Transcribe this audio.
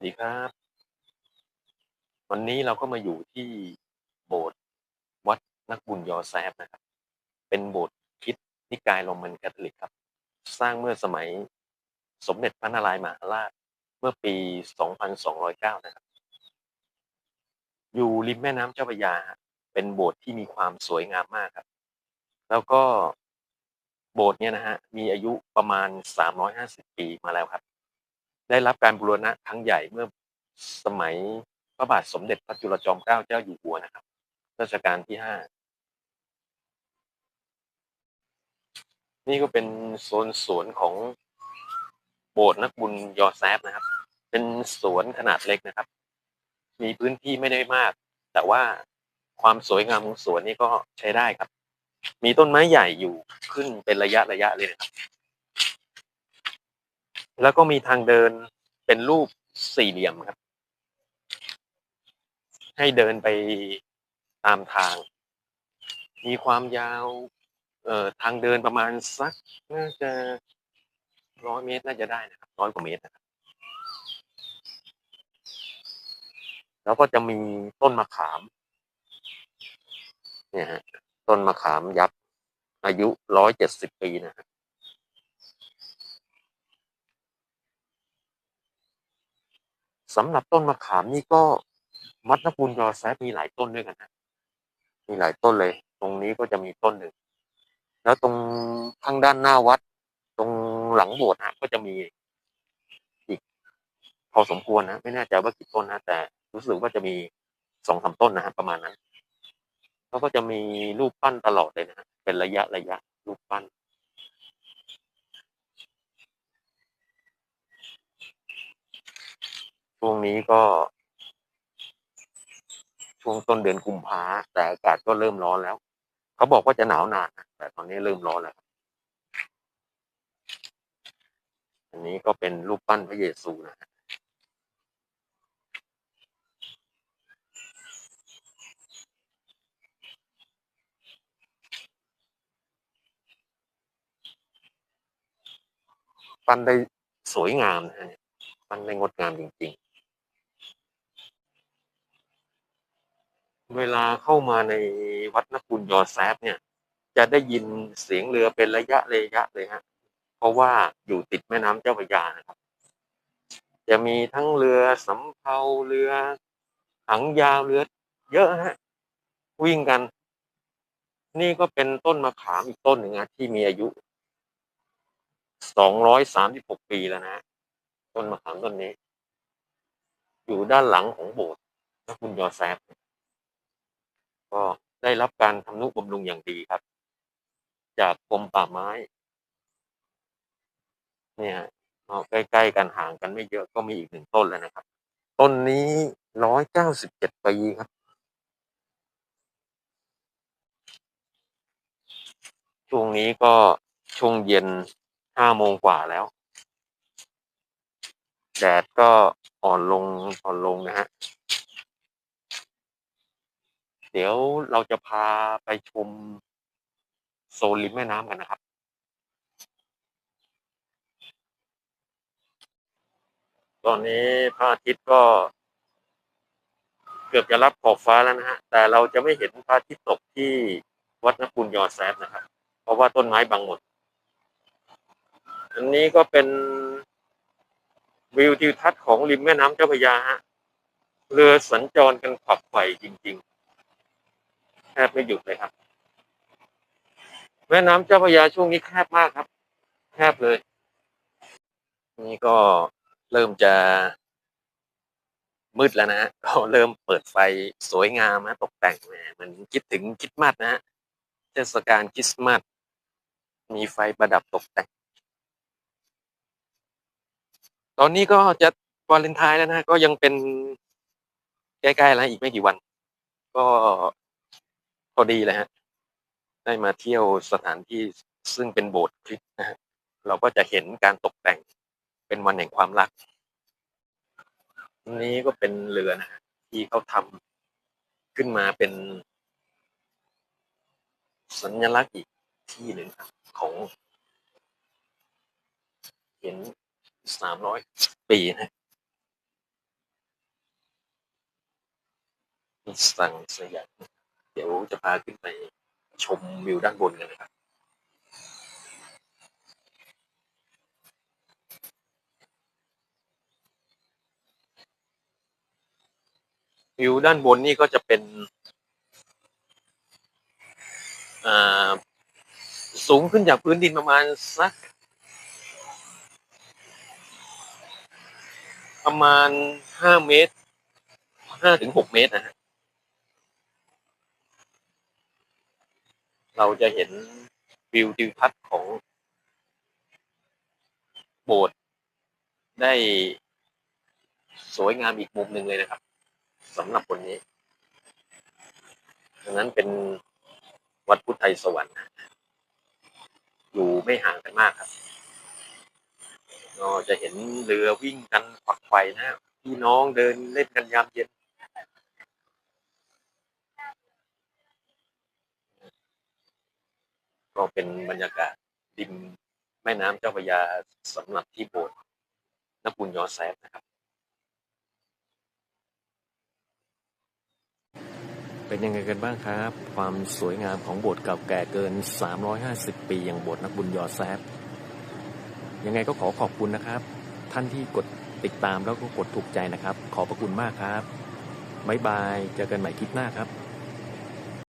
สวัสดีครับ วันนี้เราก็มาอยู่ที่โบสถ์วัดนักบุญยอแซฟนะครับ เป็นโบสถ์คิดนิกายโรมันคาทอลิกครับ สร้างเมื่อสมัยสมเด็จพระนารายณ์มหาราชเมื่อปี 2209 นะครับ อยู่ริมแม่น้ำเจ้าพระยา เป็นโบสถ์ที่มีความสวยงามมากครับ แล้วก็โบสถ์เนี่ยนะฮะมีอายุประมาณ 350 ปีมาแล้วครับ ได้รับการบูรณะครั้งใหญ่เมื่อสมัยพระบาทสมเด็จพระจุลจอมเกล้าเจ้าอยู่หัวนะครับรัชกาลที่ห้านี่ก็เป็นโซนสวนของโบสถ์นักบุญยอแซฟนะครับ เป็นสวนขนาดเล็กนะครับ มีพื้นที่ไม่ได้มาก แต่ว่าความสวยงามของสวนนี่ก็ใช้ได้ครับ มีต้นไม้ใหญ่อยู่ขึ้นเป็นระยะระยะเลยนะครับ แล้วก็มีทางเดินเป็นรูปสี่เหลี่ยมครับ ให้เดินไปตามทาง มีความยาว เอ่อทางเดินประมาณสักน่าจะร้อยเมตรน่าจะได้นะครับร้อยกว่าเมตรนะครับแล้วก็จะมีต้นมะขาม เนี่ยฮะต้นมะขามยักษ์อายุร้อยเจ็ดสิบปีนะฮะ สำหรับต้นมะขามนี่ก็มัดนักบุญยอแซฟมีหลายต้นด้วยกันนะมีหลายต้นเลย ตรงนี้ก็จะมีต้นหนึ่ง แล้วตรงข้างด้านหน้าวัด ตรงหลังโบสถ์นะก็จะมีอีกพอสมควรนะไม่แน่ใจว่ากี่ต้นนะแต่รู้สึกว่าจะมีสองสามต้นนะฮะประมาณนั้นแล้วก็จะมีรูปปั้นตลอดเลยนะเป็นระยะระยะรูปปั้น ช่วงนี้ก็ ช่วงต้นเดือนกุมภาแต่อากาศก็เริ่มร้อนแล้ว เขาบอกว่าจะหนาวนานแต่ตอนนี้เริ่มร้อนแล้วอันนี้ก็เป็นรูปปั้นพระเยซูนะฮะปั้นได้สวยงามนะฮะปั้นได้งดงามจริง ๆ เวลาเข้ามาในวัดนักบุญยอแซฟเนี่ย จะได้ยินเสียงเรือเป็นระยะระยะเลยฮะ เพราะว่าอยู่ติดแม่น้ำเจ้าพระยานะครับ จะมีทั้งเรือสำเภาเรือหางยาวเรือ เยอะฮะ วิ่งกัน นี่ก็เป็นต้นมะขามอีกต้นหนึ่งนะที่มีอายุสองร้อยสามสิบหกปีแล้วนะต้นมะขามต้นนี้ อยู่ด้านหลังของโบสถ์นักบุญยอแซฟ ก็ได้รับการทำนุบำรุงอย่างดีครับ จากกรมป่าไม้ เนี่ยเอาใกล้ๆกันห่างกันไม่เยอะก็มีอีกหนึ่งต้นแล้วนะครับ ต้นนี้ร้อยเก้าสิบเจ็ดปีครับ ช่วงนี้ก็ช่วงเย็นห้าโมงกว่าแล้ว แดดก็อ่อนลงอ่อนลงนะฮะ เดี๋ยวเราจะพาไปชมโซนริมแม่น้ำกันนะครับ ตอนนี้พระอาทิตย์ก็ เกือบจะรับขอบฟ้าแล้วนะฮะ แต่เราจะไม่เห็นพระอาทิตย์ตกที่วัดนกุลยอแซฟนะครับ เพราะว่าต้นไม้บังหมด อันนี้ก็เป็นวิวทิวทัศน์ของริมแม่น้ำเจ้าพระยาฮะ เรือสัญจรกันขับไขว่จริง ๆ แทบไม่หยุดเลยครับ แม่น้ำเจ้าพระยาช่วงนี้แคบมากครับ แคบเลย นี่ก็เริ่มจะ มืดแล้วนะฮะก็เริ่มเปิดไฟสวยงามนะตกแต่งแหมเหมันคิดถึงคริสต์มาสนะฮะเทศกาลคริสต์มาสมีไฟประดับตกแต่ง ตอนนี้ก็จะวาเลนไทน์แล้วนะ ก็ยังเป็นใกล้ๆแล้วอีกไม่กี่วัน ก็ พอดีเลยฮะ ได้มาเที่ยวสถานที่ซึ่งเป็นโบสถ์คริสต์นะฮะเราก็จะเห็นการตกแต่งเป็นวันแห่งความรักนี้ก็เป็นเรือนะที่เขาทำขึ้นมาเป็น สัญลักษณ์อีกที่หนึ่งครับของเห็นสามร้อยปีนะสั่งสยาม ดี๋ยวจะพาขึ้นไปชมวิวด้านบนกันนะครับวิวด้านบนนี่ก็จะเป็นอ่าสูงขึ้นจากพื้นดินประมาณสัก ประมาณห้าเมตรห้าถึงหกเมตรนะฮะ เราจะเห็นวิวทิวทัศน์ของโบสถ์ได้สวยงามอีกมุมหนึ่งเลยนะครับสำหรับคนนี้ดังนั้นเป็นวัดพุทธไทยสวรรค์อยู่ไม่ห่างกันมากครับก็จะเห็นเรือวิ่งกันฝักไฟนะพี่น้องเดินเล่นกันยามเย็น ก็เป็นบรรยากาศริมแม่น้ำเจ้าพระยาสำหรับที่โบสถ์นปุญยอแซฟนะครับ เป็นยังไงกันบ้างครับ ความสวยงามของโบสถ์เก่าแก่เกิน 350 ปีอย่างโบสถ์นักบุญยอแซฟยังไงก็ขอขอบคุณนะครับ ท่านที่กดติดตามแล้วก็กดถูกใจนะครับ ขอบพระคุณมากครับบ๊ายบาย เจอกันใหม่คลิปหน้าครับ